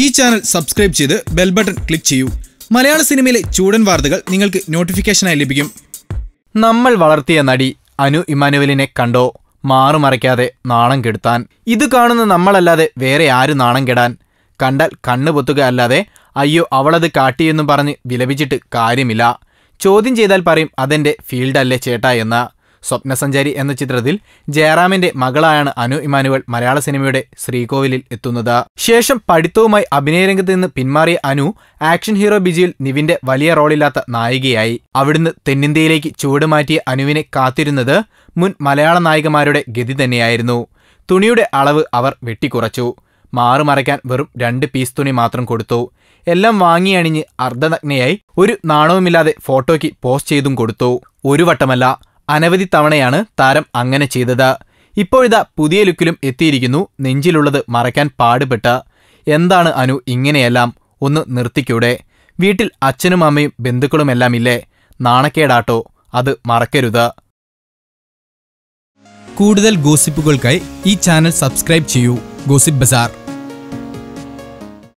ഈ channel subscribe ചെയ്ത് bell button click ചെയ്യൂ. മലയാള സിനിമയിലെ ചൂടൻ വാർത്തകൾ നിങ്ങൾക്ക് നോട്ടിഫിക്കേഷനായി ലഭിക്കും. നമ്മൾ വളർത്തിയ നടി അനു ഇമാനുവലിനെ കണ്ടോ? മാറുമറയ്ക്കാതെ നാണം കെടുത്താൻ. ഇത് കാണുന്ന നമ്മളല്ലാതെ വേറെ ആരും നാണം കെടാൻ. കണ്ടാൽ കണ്ണു പൊത്തുക അല്ലാതെ അയ്യോ അവളത് കാട്ടിയെന്നും പറഞ്ഞ് വിലപിച്ചിട്ട് കാര്യമില്ല. ചോദ്യം ചെയ്താൽ പറയും അതെന്റെ ഫീൽഡല്ലേ ചേട്ടാ എന്ന്. സ്വപ്നസഞ്ചാരി എന്ന ചിത്രത്തിൽ ജയറാമിന്റെ മകളായാണ് അനു ഇമാനുവൽ മലയാള സിനിമയുടെ ശ്രീകോവിലിൽ എത്തുന്നത്. ശേഷം പഠിത്തവുമായി അഭിനയരംഗത്ത് നിന്ന് പിന്മാറിയ അനു ആക്ഷൻ ഹീറോ ബിജിയിൽ നിവിന്റെ വലിയ റോളില്ലാത്ത നായികയായി. അവിടുന്ന് തെന്നിന്ത്യയിലേക്ക് ചുവടുമാറ്റിയ അനുവിനെ കാത്തിരുന്നത് മുൻ മലയാള നായികമാരുടെ ഗതി തന്നെയായിരുന്നു. തുണിയുടെ അളവ് അവർ വെട്ടിക്കുറച്ചു. മാറുമറയ്ക്കാൻ വെറും രണ്ട് പീസ് തുണി മാത്രം കൊടുത്തു. എല്ലാം വാങ്ങി അണിഞ്ഞ് അർദ്ധനഗ്നയായി ഒരു നാണവുമില്ലാതെ ഫോട്ടോയ്ക്ക് പോസ്റ്റ് ചെയ്തും കൊടുത്തു. ഒരു വട്ടമല്ല അനവധി തവണയാണ് താരം അങ്ങനെ ചെയ്തത്. ഇപ്പോഴിതാ പുതിയ ലുക്കിലും എത്തിയിരിക്കുന്നു. നെഞ്ചിലുള്ളത് മറയ്ക്കാൻ പാടുപെട്ട്. എന്താണ് അനു ഇങ്ങനെയെല്ലാം? ഒന്ന് നിർത്തിക്കൂടെ? വീട്ടിൽ അച്ഛനും അമ്മയും ബന്ധുക്കളുമെല്ലാം ഇല്ലേ? നാണക്കേടാട്ടോ. അത് മറക്കരുത്. കൂടുതൽ ഗോസിപ്പുകൾക്കായി ഈ ചാനൽ സബ്സ്ക്രൈബ് ചെയ്യൂ. Gossip bazaar.